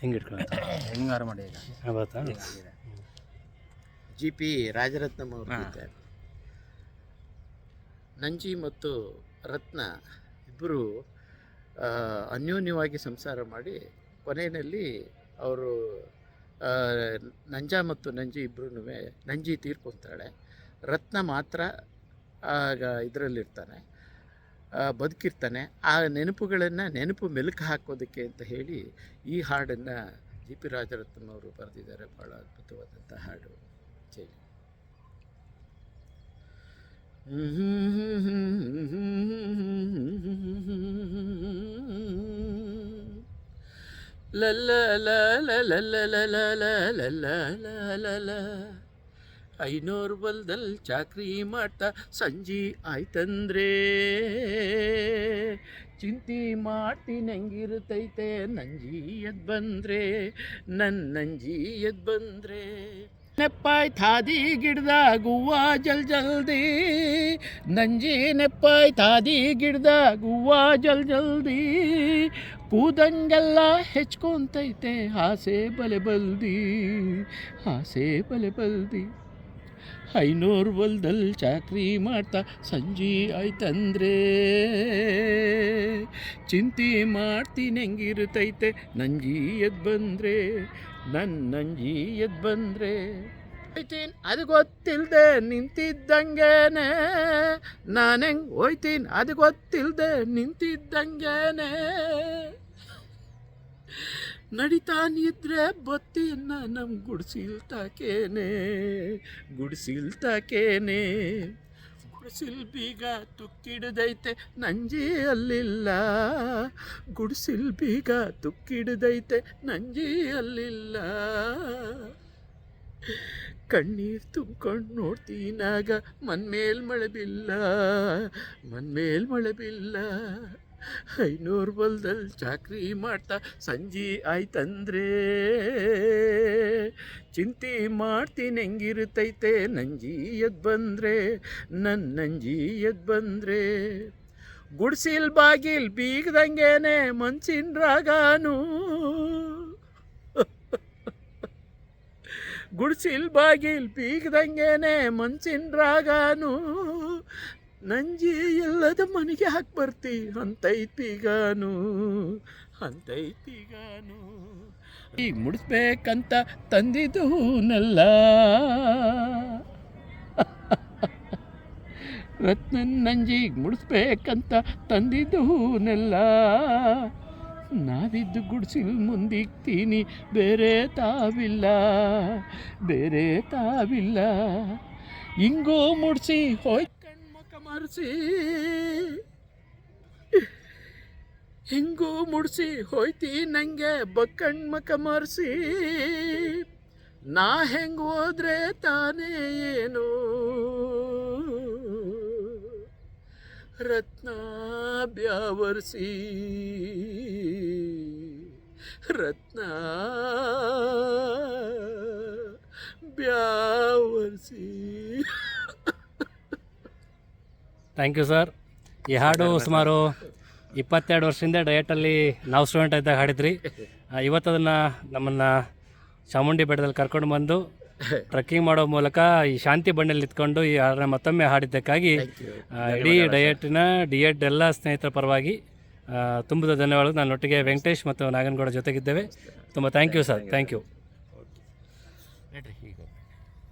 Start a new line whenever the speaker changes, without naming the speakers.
ಹೆಂಗೆ ಇಟ್ಕೊಳ್ಳೋದು?
ಹೆಂಗಾರು ಮಾಡಿ ಈಗ.
ಆವತ್ತಾ
ಜಿ ಪಿ ರಾಜರತ್ನಂ ಅವರು ಇದ್ದಾರೆ ನಂಜಿ ಮತ್ತು ರತ್ನ ಇಬ್ಬರು ಅನ್ಯೋನ್ಯವಾಗಿ ಸಂಸಾರ ಮಾಡಿ ಕೊನೆಯಲ್ಲಿ ಅವರು ನಂಜ ಮತ್ತು ನಂಜಿ ಇಬ್ಬರೂ ನಂಜಿ ತೀರ್ಕೊಂತಾಳೆ ರತ್ನ ಮಾತ್ರ ಆಗ ಇದರಲ್ಲಿರ್ತಾನೆ. ಬದುಕಿರ್ತಾನೆ ಆ ನೆನಪುಗಳನ್ನು ನೆನಪು ಮೆಲುಕು ಹಾಕೋದಕ್ಕೆ ಅಂತ ಹೇಳಿ ಈ ಹಾಡನ್ನು ಜಿ ಪಿ ರಾಜರತ್ನವರು ಬರೆದಿದ್ದಾರೆ ಭಾಳ ಅದ್ಭುತವಾದಂಥ ಹಾಡು ಚೈಲಿ ಲ ಐನೂರು ಬಲ್ದಲ್ಲಿ ಚಾಕ್ರಿ ಮಾಡ್ತಾ ಸಂಜಿ ಆಯ್ತಂದ್ರೆ. ಚಿಂತಿ ಮಾಡ್ತಿ ನಂಗಿರುತ್ತೈತೆ ನಂಜಿ ಎದ್ ಬಂದ್ರೆ ನನ್ನ ನಂಜಿ ಎದ್ ಬಂದ್ರೆ. ನೆಪ್ಪಾಯ್ ತಾದಿ ಗಿಡ್ದಾಗ ಹೂವ ಜಲ್ ಜಲ್ದಿ. ನಂಜಿ ನೆಪ್ಪಾಯ್ ತಾದಿ ಗಿಡ್ದಾಗ ಹೂವ ಜಲ್ ಜಲ್ದಿ. ಕೂದಂಗೆಲ್ಲ ಹೆಚ್ಕೊಂತೈತೆ ಆಸೆ ಬಲೆ ಬಲ್ದಿ ಆಸೆ ಬಲೆ ಬಲ್ದಿ. ಐನೂರು ಹೊಲ್ದಲ್ಲಿ ಚಾಕ್ರಿ ಮಾಡ್ತಾ ಸಂಜೆ ಆಯ್ತಂದ್ರೆ. ಚಿಂತೆ ಮಾಡ್ತೀನಿ ಹೆಂಗಿರುತ್ತೈತೆ ನಂಜಿ ಎದ್ದು ಬಂದರೆ ನನ್ನ ನಂಜಿ ಎದ್ದು ಬಂದರೆ. ಹೋಯ್ತೀನಿ, ಅದು ಗೊತ್ತಿಲ್ಲದೆ ನಿಂತಿದ್ದಂಗೆನೆ. ನಾನು ಹೆಂಗೆ ಹೋಯ್ತೀನಿ, ಅದು ಗೊತ್ತಿಲ್ದೆ ನಿಂತಿದ್ದಂಗೆನೆ. ನಡಿತಾನಿದ್ರೆ ಬತ್ತಿಯನ್ನ ನಮ್ಮ ಗುಡ್ಸಿಲ್ ತಾಕೇನೆ ಗುಡ್ಸಿಲ್ ತಾಕೇನೆ ಗುಡ್ಸಿಲ್ ಬೀಗ ತುಕ್ಕಿಡದೈತೆ, ನಂಜಿ ಅಲ್ಲಿಲ್ಲ. ಗುಡಿಸಿಲ್ ಬೀಗ ತುಕ್ಕಿಡದೈತೆ, ನಂಜಿ ಅಲ್ಲಿಲ್ಲ. ಕಣ್ಣೀರು ತುಂಬ್ಕೊಂಡು ನೋಡ್ತೀನಾಗ ಮನ್ಮೇಲ್ ಮಳೆ ಬಿಲ್ಲ, ಮನ್ಮೇಲ್ ಮಳೆ ಬಿಲ್ಲ. ಐನೂರು ಬಲ್ದಲ್ಲಿ ಚಾಕ್ರಿ ಮಾಡ್ತಾ ಸಂಜೆ ಆಯ್ತಂದ್ರೆ. ಚಿಂತೆ ಮಾಡ್ತೀನಿ ಹೆಂಗಿರುತ್ತೈತೆ ನಂಜಿ ಎದ್ ಬಂದರೆ ನನ್ನ ನಂಜಿ ಎದ್ ಬಂದರೆ. ಗುಡ್ಸಿಲ್ ಬಾಗಿಲ್ ಬೀಗದಂಗೇನೆ ಮನ್ಸಿನ ರಾಗಾನು. ಗುಡ್ಸಿಲ್ ಬಾಗಿಲ್ ಬೀಗದಂಗೇನೆ ಮನ್ಸಿನ ರಾಗಾನು. ನಂಜಿ ಎಲ್ಲದ ಮನೆಗೆ ಹಾಕಿ ಬರ್ತಿ. ಅಂತೈತಿಗಾನು ಅಂತೈತಿಗಾನು ಈಗ ಮುಡಿಸ್ಬೇಕಂತ ತಂದಿದ್ದು ರತ್ನ ನಂಜಿ ನಂಜಿಗೆ ಮುಡಿಸ್ಬೇಕಂತ ತಂದಿದ್ದು ಹೂನೆಲ್ಲ. ನಾವಿದ್ದು ಗುಡಿಸಿಲ್ ಮುಂದಿಕ್ತೀನಿ, ಬೇರೆ ತಾವಿಲ್ಲ ಬೇರೆ ತಾವಿಲ್ಲ. ಹಿಂಗೂ ಮುಡಿಸಿ ಹೋಯ್ ಮರೆಸಿ. ಹಿಂಗೂ ಮುಡಿಸಿ ಹೋಯ್ತಿ ನಂಗೆ ಬಕ್ಕಣ್ಮಕ ಮರೆಸಿ. ನಾ ಹೆಂಗೆ ಹೋದ್ರೆ ತಾನೇ ಏನು? ರತ್ನ ಬ್ಯಾವರ್ಸಿ ರತ್ನ ಬ್ಯಾವರ್ಸಿ
ಥ್ಯಾಂಕ್ ಯು ಸರ್ ಈ ಹಾಡು ಸುಮಾರು ಇಪ್ಪತ್ತೆರಡು ವರ್ಷದಿಂದ ಡಯಟಲ್ಲಿ ನಾವು ಸ್ಟೂಡೆಂಟ್ ಇದ್ದಾಗ ಹಾಡಿದ್ರಿ. ಇವತ್ತು ಅದನ್ನು ನಮ್ಮನ್ನು ಚಾಮುಂಡಿ ಬೆಟ್ಟದಲ್ಲಿ ಕರ್ಕೊಂಡು ಬಂದು ಟ್ರಕ್ಕಿಂಗ್ ಮಾಡೋ ಮೂಲಕ ಈ ಶಾಂತಿ ಬಣ್ಣಲ್ಲಿ ನಿಂತ್ಕೊಂಡು ಈ ಹಾಡನ್ನ ಮತ್ತೊಮ್ಮೆ ಹಾಡಿದ್ದಕ್ಕಾಗಿ ಇಡೀ ಡಯಟಿನ ಡಿ ಎಡ್ ಎಲ್ಲ ಸ್ನೇಹಿತರ ಪರವಾಗಿ ತುಂಬಿದ ಧನ್ಯವಾದಗಳು. ನನ್ನೊಟ್ಟಿಗೆ ವೆಂಕಟೇಶ್ ಮತ್ತು ನಾಗನಗೌಡ ಜೊತೆಗಿದ್ದೇವೆ. ತುಂಬ thank you sir thank you